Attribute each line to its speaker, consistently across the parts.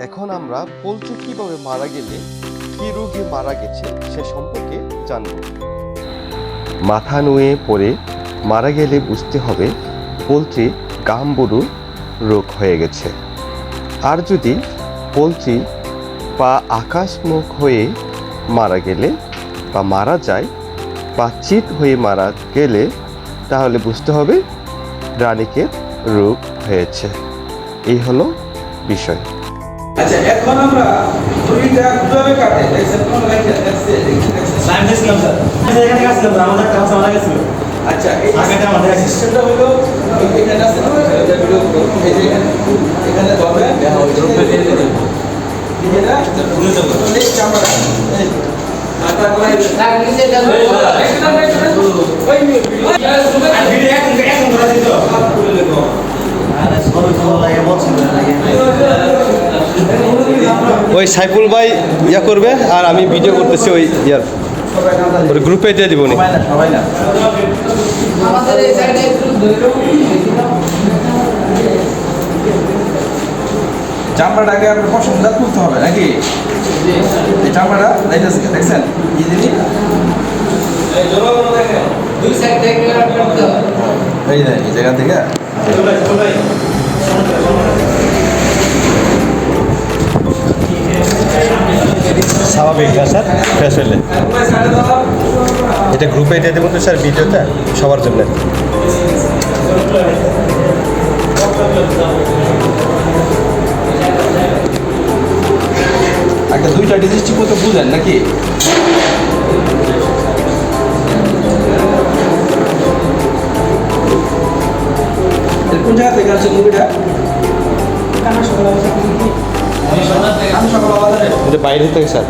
Speaker 1: এখন আমরা পোলট্রি কীভাবে মারা গেলে কি রোগে মারা গেছে সে সম্পর্কে জানব। মাথা নুয়ে পড়ে মারা গেলে বুঝতে হবে পোলট্রি গাম্বুরু রোগ হয়ে গেছে। আর যদি পোলট্রি বা আকাশমুখ হয়ে মারা গেলে বা মারা যায় বা চিত হয়ে মারা গেলে, তাহলে বুঝতে হবে রানীকের রোগ হয়েছে। এই হলো বিষয়।
Speaker 2: আচ্ছা এখন আমরা দুইটা কীভাবে কাটে? দেখছেন কোন লাইনটা? দেখছে দেখছেন
Speaker 3: আমি দেখছিলাম স্যার এখানে গেছিলাম আমাদের কাছে মারা গেছিল
Speaker 2: আচ্ছা এই
Speaker 3: আগাটা আমাদের।
Speaker 2: সিস্টেমটা হলো এখানে আছে না? এটা ভিডিও এই যে এখানে। এখানে ধরবে নিজেরা এই চামড়া এই আটা কলাই ওই
Speaker 3: ভিডিও এখন এখন করা দিত
Speaker 1: ওই সাইফুল ভাই ইয়া করবে আর আমি ভিডিও করতেছি ওই ইয়ার। ওই গ্রুপে দিয়ে দিব নি
Speaker 2: না সবাই না
Speaker 4: আমাদের এই সাইডে একটু ধরে
Speaker 2: চামড়াটাকে আপনার পছন্দ তুলতে হবে নাকি? এই চামড়াটা দেখতেছি দেখছেন? ইজিলি
Speaker 4: দুই সাইড থেকে করতে
Speaker 2: এই যে এই জায়গা থেকে?
Speaker 1: স্বাভাবিক না স্যার? ফ্রেশ হলে এটা গ্রুপে দিয়ে দেবো তো স্যার ভিডিওটা সবার জন্য।
Speaker 2: একটা দুইটা ডিজিজ ঠিক মতো বুঝেন নাকি? এটা কোন জায়গা থেকে আছে মুভিটা
Speaker 1: এটা বাইরে থেকে স্যার।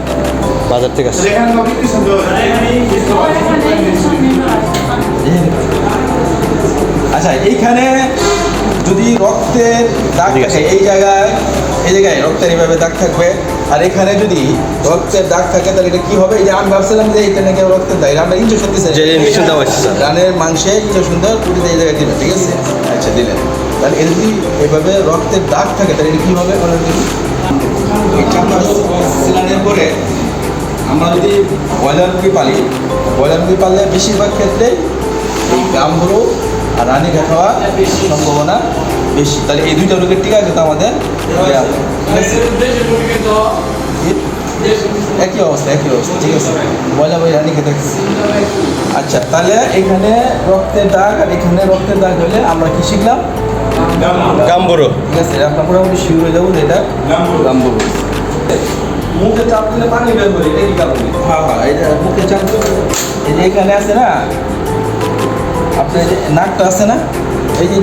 Speaker 1: বাজার থেকে আসছে।
Speaker 2: আচ্ছা এইখানে যদি রক্তের দাগ থাকে এই জায়গায় এই জায়গায় রক্তের এইভাবে দাগ থাকবে। আর এখানে যদি রক্তের দাগ থাকে তাহলে এটা কি হবে? এই যে আমি ভাবছিলাম যে এটা নাকি রক্তের দাগ। আমরা ইঞ্জেকশন দিচ্ছি
Speaker 1: যে injection দেওয়া হয়েছে,
Speaker 2: রানের মাংসে ইঞ্জেকশন দেওয়ার পুরীতে এই জায়গায় দিলেন ঠিক আছে? আচ্ছা দিলেন। তাহলে এটা যদি এভাবে রক্তের দাগ থাকে তাহলে এটা কি হবে? সিলানের পরে আমরা যদি ব্রয়লার মুরগি পালি ব্রয়লার মুরগি পাললে বেশিরভাগ ক্ষেত্রে এই গামগুলো আর রানী হওয়ার সম্ভাবনা বেশি। তাহলে এই দুইটা রোগের টিকা কিন্তু আমাদের। একই অবস্থা একই অবস্থা ঠিক আছে। ব্রয়লার ওই রানী খেতে আচ্ছা তাহলে এখানে রক্তের দাগ আর এখানে রক্তের দাগ হলে আমরা কি শিখলাম?
Speaker 1: গাম্বুরো।
Speaker 2: ঠিক আছে আপনার মোটামুটি শিওর হয়ে যাব এটা গাম্বুরু। মুখে চাপ দিলে পানি বের করে এটা কি কারণে হ্যাঁ হ্যাঁ এটা মুখে চাপ দিলে এই যে এখানে আছে না? আপনার এই যে নাকটা আছে না? এই যে এই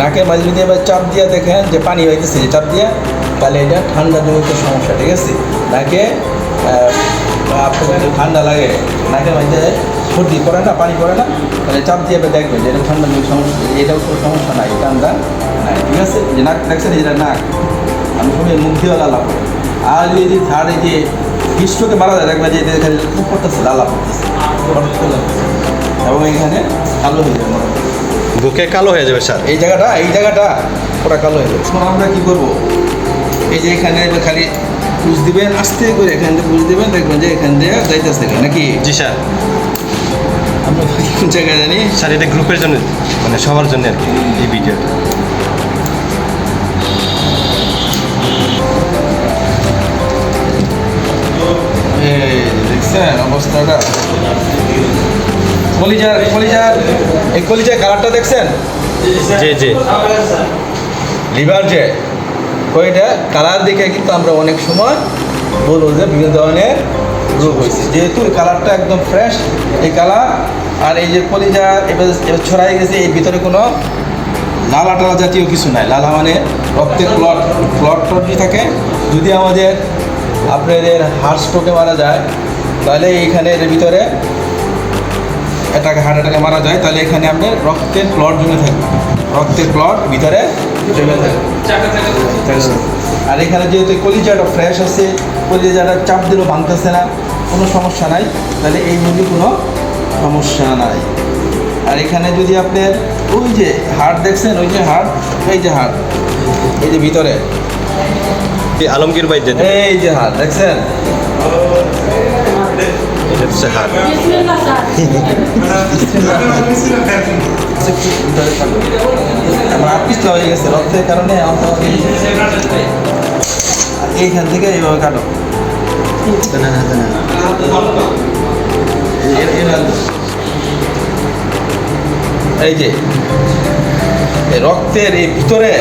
Speaker 2: নাকের মাঝে যদি এবার চাপ দিয়ে দেখেন যে পানি হইতেছে, যে চাপ দিয়ে তাহলে এটা ঠান্ডা জনিত সমস্যা, ঠিক আছে? নাকে আপনার ঠান্ডা লাগে। নাকের মাঝে সর্দি পড়ে না, পানি পড়ে না, তাহলে চাপ দিয়ে এবার দেখবেন যে এটা ঠান্ডা জনিত সমস্যা এটাও কোনো সমস্যা নাই ঠান্ডা নাই, ঠিক আছে? যে নাক দেখছেন, এই যে এটা নাক, আমি সবাই মুখ দিয়ে লালা আর যদি থার্ড এই যে হিস্ট্রোকে মারা যায়, দেখবেন যে এটা খুব করতেছে, লালা পড়তেছে এবং এখানে ভালো হয়ে মোটামুটি।
Speaker 1: বুকে কালো হয়ে যাবে স্যার।
Speaker 2: এই জায়গাটা এই জায়গাটা পুরো কালো হয়ে যাবে। আমরা কি করব? এই যে এখানে খালি পুষ দিবেন আস্তে করে এখান থেকে পুষ দিবেন দেখবেন যে এখান দিয়ে যাইতেছে নাকি?
Speaker 1: জি স্যার।
Speaker 2: আমরা কোন জায়গায় জানি?
Speaker 1: স্যার এটা গ্রুপের জন্য মানে সবার জন্য আর কি এই ভিডিওটা
Speaker 2: দেখছেন অবস্থাটা? কলিজার কলিজার এই কলিজার কালারটা দেখছেন?
Speaker 1: জি জি।
Speaker 2: লিভার যে ওইটা কালার দেখে কিন্তু আমরা অনেক সময় বলব যে বিভিন্ন ধরনের রোগ হয়েছে। যেহেতু কালারটা একদম ফ্রেশ এই কালার আর এই যে কলিজা এবার ছড়াই গেছে এই ভিতরে কোনো লালা টালা জাতীয় কিছু নাই। লালা মানে রক্তের ক্লট ক্লট টট থাকে। যদি আমাদের আপনাদের হার্ট স্ট্রোকে মারা যায় তাহলে এইখানে এর ভিতরে এটাকে হার্ট অ্যাটাকে মারা যায় তাহলে এখানে আপনার রক্তের ক্লট জমে থাকবে। রক্তের ক্লট ভিতরে জমে থাকবে। আর এখানে যেহেতু কলিজাটা ফ্রেশ আছে কলিজাটা চাপ দিলেও ভাঙতেছে না কোনো সমস্যা নাই তাহলে এই মুরগি কোনো সমস্যা নাই। আর এখানে যদি আপনার ওই যে হাড় দেখছেন ওই যে হাড় এই যে হাড় এই যে ভিতরে।
Speaker 1: কি আলমগীর ভাই
Speaker 2: এই যে হাত দেখছেন?
Speaker 1: এটা হচ্ছে হাত
Speaker 2: আমার হয়ে গেছে রক্তের কারণে এইখান থেকে এইভাবে কাটো। এই যে রক্তের এই ভিতরে,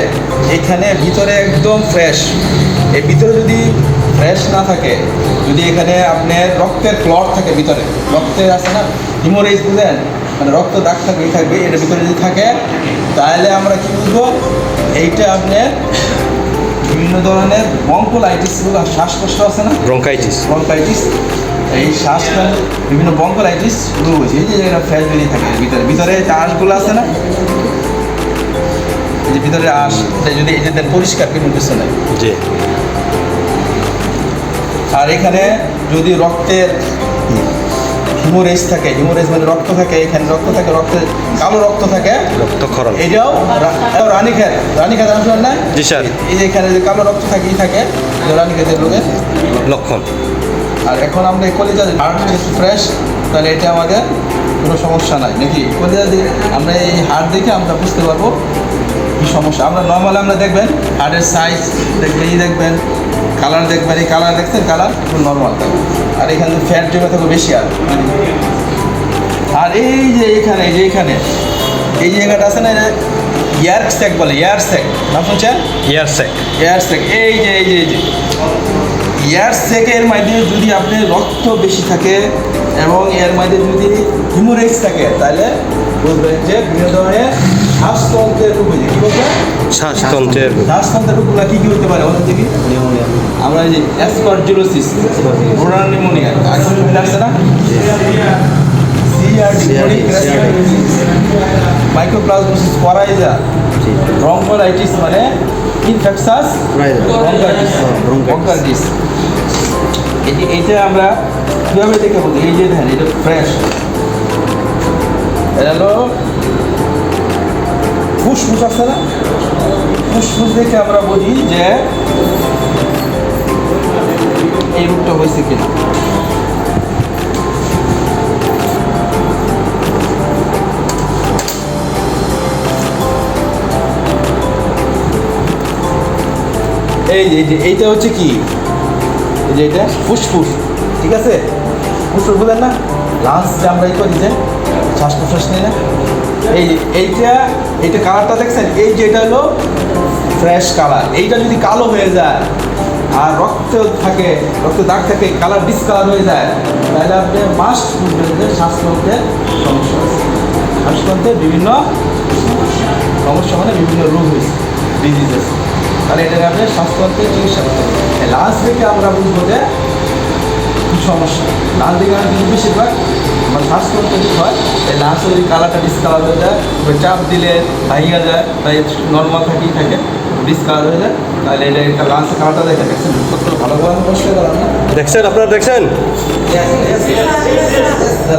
Speaker 2: এখানে ভিতরে একদম ফ্রেশ এই ভিতরে যদি ফ্রেশ না থাকে যদি এখানে আপনার রক্তের ক্লট থাকে ভিতরে রক্তের আছে না হিমোরেজ বুঝলেন মানে রক্ত দাগ থাকবে থাকবে এটার ভিতরে যদি থাকে তাহলে আমরা কি বুঝব এইটা আপনার বিভিন্ন ধরনের বঙ্কোলাইটিস শ্বাসকষ্ট আছে না?
Speaker 1: ব্রঙ্কাইটিস
Speaker 2: ব্রঙ্কাইটিস এই শ্বাসটা বিভিন্ন বঙ্কোলাইটিস রোগ হয়েছে এই যে জায়গাটা ফ্যাস বেরিয়ে থাকে ভিতরে ভিতরে যে আঁশগুলো আছে না এই যে ভিতরে আঁশ এটা যদি এই যে দেন পরিষ্কার কোনো কিছু নেই।
Speaker 1: জি।
Speaker 2: আর এখানে যদি রক্তের হিমোরেজ থাকে হিমোরেজ মানে রক্ত থাকে এখানে রক্ত থাকে রক্তে কালো রক্ত থাকে।
Speaker 1: রক্তক্ষরণ
Speaker 2: এটাও রানীক্ষেত। রানীক্ষেত আসবেন না?
Speaker 1: জি, স্যার।
Speaker 2: এই যে এখানে যে কালো রক্ত থাকে ই থাকে রানীক্ষেতের রোগের
Speaker 1: লক্ষণ।
Speaker 2: আর এখন আমরা এই কলিজা হার্ট ফ্রেশ তাহলে এটা আমাদের কোনো সমস্যা নাই নাকি? কলিজা আমরা এই হার্ট দেখে আমরা বুঝতে পারব কী সমস্যা। আমরা নর্মালি আমরা দেখবেন হার্টের সাইজ দেখবেন এই দেখবেন কালার দেখবেন এই কালার দেখছেন কালার খুব নর্মাল থাকবে আর এখানে ফ্যাট জমে থাকবে বেশি আর। আর এই যে এখানে এই যে এখানে এই জায়গাটা আছে না ইয়ার স্যাক বলে ইয়ার স্যাক না শুনছেন?
Speaker 1: ইয়ার স্যাক
Speaker 2: ইয়ার সেক এই যে এই যে এই যে। এয়ার সেকের মাধ্যমে যদি আপনি রক্ত বেশি থাকে এবং এর মাধ্যমে যদি হিমোরেজ থাকে তাহলে বুঝবেন যে বিভিন্ন ধরনের শ্বাসতন্ত্রের রোগ হয়েছে। কী বলবেন
Speaker 1: শ্বাসতন্ত্রের
Speaker 2: শ্বাসতন্ত্রের রোগগুলো কী কী হতে পারে বলুন দেখি। আমরা যে অ্যাসপারজিলোসিস রোনাল নিউমোনিয়া না? মাইক্রোপ্লাজমোসিস পরাইজা। ব্রঙ্কোলাইটিস মানে ইনফেকশাস ব্রঙ্কাইটিস ব্রঙ্কাইটিস এই যে এইটা আমরা কীভাবে দেখে বলি? এই যে দেখেন এটা ফ্রেশ এটা হলো ফুসফুস আছে না? ফুসফুস দেখে আমরা বলি যে এই রোগটা হয়েছে কিনা। এই যে এই যে, এইটা হচ্ছে কি? এই যে এটা, ফুসফুস, ঠিক আছে? ফুসফুস বলেন না? লাঞ্চ যে আমরা এই করি যে, শ্বাস প্রশ্বাস নিয়ে। এই এইটা এইটা কালারটা দেখছেন? এই যে এটা হলো ফ্রেশ কালার এইটা যদি কালো হয়ে যায় আর রক্ত থাকে, রক্ত দাগ থাকে কালার ডিসকালার হয়ে যায়, তাহলে আপনি মাস্ট বুঝবেন যে শ্বাসকন্ত্রের সমস্যা আছে। শ্বাসকন্ত্রের বিভিন্ন সমস্যা। মানে বিভিন্ন রোগ হয়েছে ডিজিজ আছে তাহলে এটাকে আপনি স্বাস্থ্যকের চিকিৎসা করতে হবে লাঞ্চ দেখে আমরা বুঝব যে কী সমস্যা। লাল দিকে আমরা কিন্তু বেশিরভাগ আমার শ্বাসকষ্ট যদি হয়। এই লাঞ্চে যদি কালারটা ডিসকালার হয়ে যায় চাপ দিলে ভাইয়া যায় তাই নর্মাল থাকেই থাকে। ডিসকালার হয়ে যায় তাহলে এটা একটা লাঞ্চের কালারটা দেখে দেখছেন? ভালো করে আমি পরিষ্কার না।
Speaker 1: দেখছেন আপনারা? দেখছেন?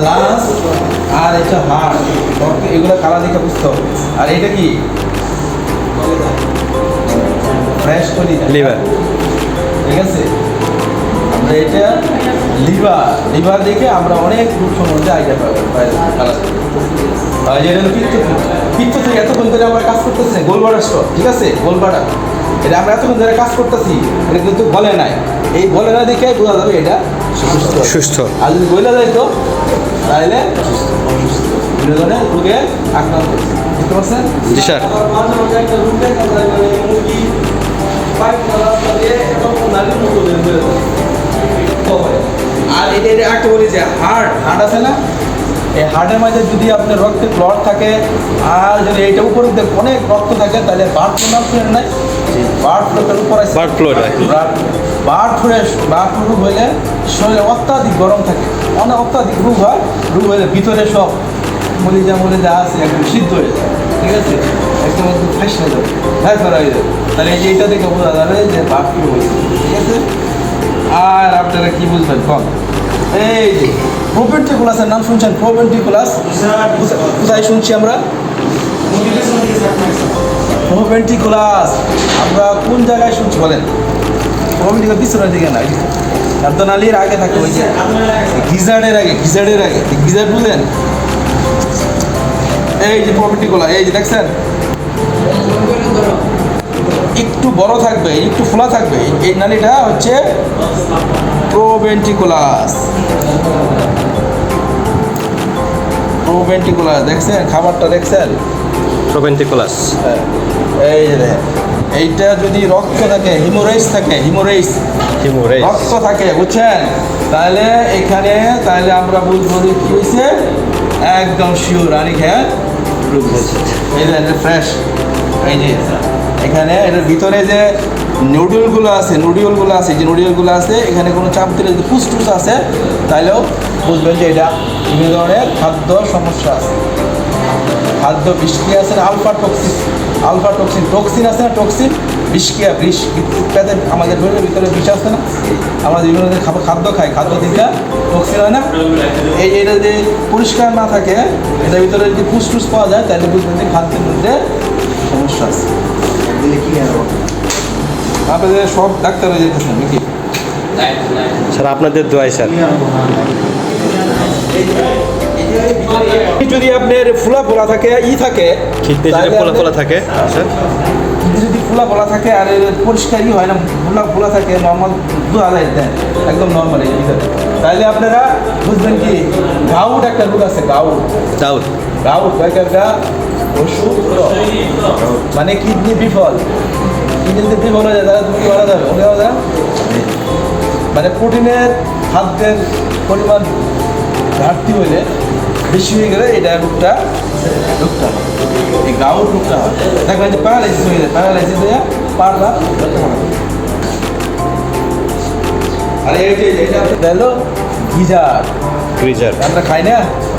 Speaker 2: লাঞ্চ আর এটা হাড় এগুলো কালার দেখে বুঝতে হবে। আর এটা কি? ফ্রেশ করি
Speaker 1: লিভার
Speaker 2: ঠিক আছে? আমরা এটা লিভার লিভার দেখে আমরা অনেক রূপ সম্বন্ধে আইডিয়া পাবো পিত্ত থেকে এতক্ষণ ধরে আমরা কাজ করতেছি গোলবাড়া স্টোর ঠিক আছে? গোলবাড়া এটা আমরা এতক্ষণ ধরে কাজ করতেছি এটা কিন্তু বলে নাই। এই বলে না দেখে বোঝা যাবে এটা সুস্থ।
Speaker 1: সুস্থ।
Speaker 2: আর যদি বলে যায় তো তাহলে বিভিন্ন রোগে আক্রান্ত। বুঝতে পারছেন?
Speaker 1: জি স্যার।
Speaker 2: আর এটা এটা একটা বলি যে হার্ট হার্ট আছে না? এই হার্টের মাঝে যদি আপনার রক্তে ব্লড থাকে আর যদি এটা উপরে অনেক রক্ত থাকে তাহলে বার্ড ফ্লু নাম শুনেন নাই? বার্ড ফ্লুটার উপর আছে।
Speaker 1: Bird flu
Speaker 2: bird flu bird flu হলে শরীরে অত্যাধিক গরম থাকে। অনেক অত্যাধিক রোগ হয় রোগ হলে ভিতরে সব মরিজা মরিজা আছে একদম সিদ্ধ হয়ে যায়। ঠিক আছে? একদম একদম ফ্রেশ হয়ে যাবে। ভয় করা হয়ে যাবে। তাহলে এই যে এইটা দেখে বোঝা যাবে যে বার্ড ফ্লু হয়েছে ঠিক আছে? আর আপনারা কি বুঝবেন? কম এই যে প্রোভেন্টিকুলাসের নাম শুনছেন? প্রোভেন্টিকুলাস কোথায় শুনছি আমরা? প্রোভেন্টিকুলাস আমরা কোন জায়গায় শুনছি বলেন? দিকে পিছনের দিকে না খাদ্যনালীর আগে থাকে ওই যে। গিজার্ডের আগে গিজার্ডের আগে গিজার্ড বুঝলেন? এই যে প্রপার্টিগুলো এই যে দেখছেন? একটু বড় থাকবে একটু ফোলা থাকবে এই নালীটা হচ্ছে প্রোভেন্টিকুলাস। প্রোভেন্টিকুলাস দেখছেন? খাবারটা দেখছেন?
Speaker 1: প্রোভেন্টিকুলাস।
Speaker 2: হ্যাঁ, এই যে এইটা যদি রক্ত থাকে হিমোরেজ থাকে হিমোরেজ
Speaker 1: হিমোরেজ
Speaker 2: রক্ত থাকে বুঝছেন? তাহলে এখানে তাহলে আমরা বুঝব যে কি হয়েছে একদম শিওর রানি খেয়ে রূপ এই যে ফ্রেশ এই যে, এখানে এটার ভিতরে যে নুডলগুলো আছে নুডলগুলো আছে যে নুডলগুলো আছে, এখানে কোনো চাপ দিলে যদি ফুসটুস আছে তাহলেও বুঝবেন যে এটা বিভিন্ন ধরনের খাদ্য সমস্যা আছে। খাদ্য বিষক্রিয়া আছে না alpha toxin alpha toxin toxin আছে না টক্সিন বিষক্রিয়া, বিষ পেতে আমাদের শরীরের ভিতরে বিষ আছে না? আমরা বিভিন্ন ধরনের খাবার খাদ্য খাই, খাদ্য দিকটা টক্সিন হয় না? এই, এটা যদি পরিষ্কার না থাকে, এটার ভিতরে যদি ফুসফুস পাওয়া যায় তাহলে বুঝবেন যে খাদ্যের মধ্যে সমস্যা আছে দিলে কি হবে? আপনাদের সব ডাক্তার হয়ে যেতেছেন নাকি?
Speaker 1: স্যার আপনাদের দোয়াই স্যার।
Speaker 2: যদি আপনার ফুলা ফোলা থাকে ই থাকে
Speaker 1: খিদে যদি ফোলা ফোলা থাকে স্যার।
Speaker 2: কিন্তু যদি ফুলা ফোলা থাকে আর পরিষ্কারই হয় না ফুলা ফোলা থাকে নর্মাল দু হাজার দেন একদম নর্মাল এই তাহলে আপনারা বুঝবেন কি গাউট একটা রোগ আছে গাউট।
Speaker 1: দাউদ
Speaker 2: গাউট কয়েকটা ওষুধ মানে কিডনি বিফল। কিডনিতে বিফল হয়ে যায় তাহলে তুমি মারা যাবে ওকে মারা মানে প্রোটিনের খাদ্যের পরিমাণ ঘাটতি হলে বেশি হয়ে গেলে এটা রোগটা রোগটা। এই গাউট রোগটা হয়। দেখবেন যে প্যারালাইসিস হয়ে যায়। প্যারালাইসিস হয়ে পারলা আরে এই যে এটা হলো গিজার।
Speaker 1: গ্রিজার
Speaker 2: আমরা খাই না?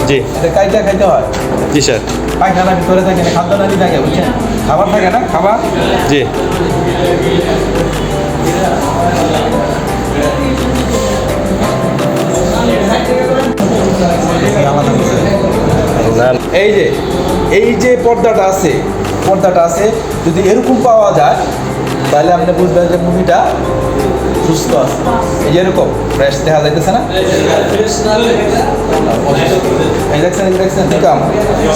Speaker 1: জি।
Speaker 2: এটা কাইটা খাইতে হয়।
Speaker 1: জি স্যার।
Speaker 2: পায়খানা ভিতরে থাকে না খাদ্য নালি থাকে বুঝছেন? খাবার থাকে না খাবার?
Speaker 1: জি।
Speaker 2: এই যে এই যে পর্দাটা আছে পর্দাটা আছে যদি এরকম পাওয়া যায় তাহলে আপনি বুঝবেন যে মুভিটা সুস্থ আছে। এই যে এরকম ফ্রেশ দেখা যাইতেছে না? এই দেখছেন দেখছেন সিকাম।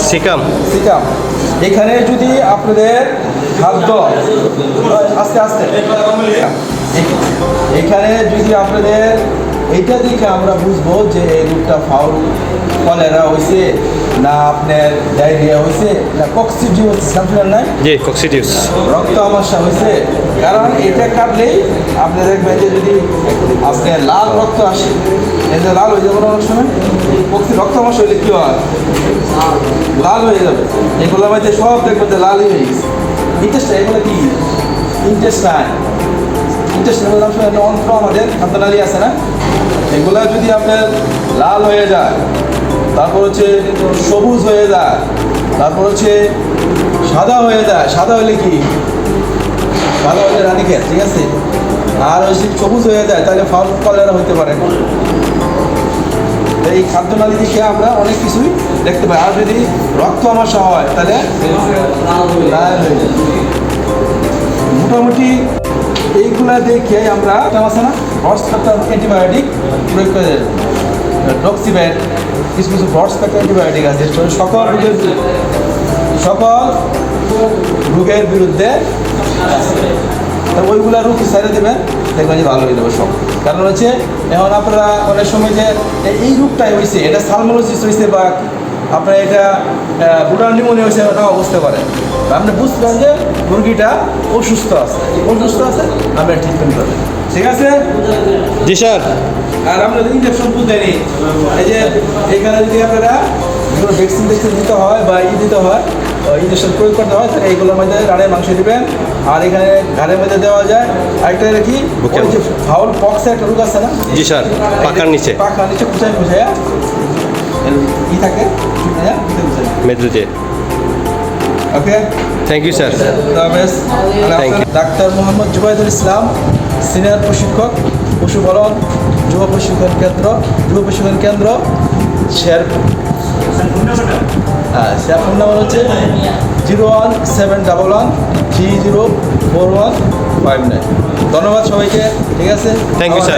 Speaker 1: সিকাম।
Speaker 2: সিকাম। এখানে যদি আপনাদের খাদ্য আস্তে আস্তে। এখানে যদি আপনাদের এইটা দেখে আমরা বুঝব যে এই রোগটা ফাউল কলেরা হয়েছে না আপনার ডায়রিয়া হয়েছে? না কক্সিডি হচ্ছে নাই?
Speaker 1: জি কক্সিডিউস
Speaker 2: রক্ত আমাশা হয়েছে। কারণ এটা কাটলেই আপনি দেখবেন যে যদি আপনি লাল রক্ত আসে এই যে লাল হয়ে যাবে না অনেক সময়? পক্ষী রক্ত আমাশা হইলে কী হয়? লাল হয়ে যাবে। এগুলো মধ্যে সব দেখবেন যে লালই হয়ে গেছে। ইন্টারেস্ট এগুলো কি? ইন্টারেস্টাইন নাম শুনে অন্ত্র আমাদের খাদ্যনালী আছে না? এগুলা যদি আপনার লাল হয়ে যায় তারপর হচ্ছে সবুজ হয়ে যায়। তারপর হচ্ছে সাদা হয়ে যায়। সাদা হলে কি? সাদা হলে রানী খেত ঠিক আছে? আর যদি সবুজ হয়ে যায়, তাহলে ফল কলেরা হতে পারে। এই খাদ্যনালী দিকে আমরা অনেক কিছুই দেখতে পাই। আর যদি রক্ত আমাশা হয়, তাহলে। মোটামুটি এইগুলা দেখে আমরা না? হর্স অ্যান্টিবায়োটিক প্রয়োগ করে ডক্সিব্যাট কিছু কিছু হর্স ফ্যাক্টর অ্যান্টিবায়োটিক আছে? সকল রোগের সকল রোগের বিরুদ্ধে ওইগুলা রোগ ছেড়ে দেবেন দেখবেন যে ভালো হয়ে যাবে সব। কারণ হচ্ছে, এখন আপনারা অনেক সময় যে এই- রোগটাই হয়েছে এটা সালমোলোসিস হয়েছে বা আপনার এটা বুড়ার নিউমোনিয়া হয়েছে নাও বুঝতে পারেন। আপনি বুঝবেন যে মুরগিটা অসুস্থ আছে। অসুস্থ আছে, আপনি ট্রিটমেন্ট করবেন। ঠিক আছে?
Speaker 1: জি স্যার।
Speaker 2: আর আমরা ইঞ্জেকশন বুঝতেনি এই যে এখানে যদি আপনারা কোনো ভ্যাকসিন ভ্যাকসিন দিতে হয় বা ই দিতে হয় ইঞ্জেকশন প্রয়োগ করতে হয় তাহলে এইগুলোর মধ্যে ঘাড়ের মাংস দিবেন। আর এখানে ঘাড়ের মধ্যে দেওয়া যায় আরেকটা কি? ফাউল পক্সের একটা রোগ আছে না?
Speaker 1: জি স্যার পাকার নিচে।
Speaker 2: পাখার নিচে খুঁচাই খুঁচাইয়া ই থাকে
Speaker 1: মেদুতে
Speaker 2: okay
Speaker 1: thank you sir Thank you.
Speaker 2: Doctor Mohammad Jubaidul Islam senior প্রশিক্ষক পশুপালন যুব প্রশিক্ষণ কেন্দ্র যুব প্রশিক্ষণ কেন্দ্র শেয়ার হ্যাঁ শেয়ার ফোন নাম্বার হচ্ছে zero one seven double one three zero four one five nine. ধন্যবাদ সবাইকে ঠিক আছে?
Speaker 1: Thank you sir.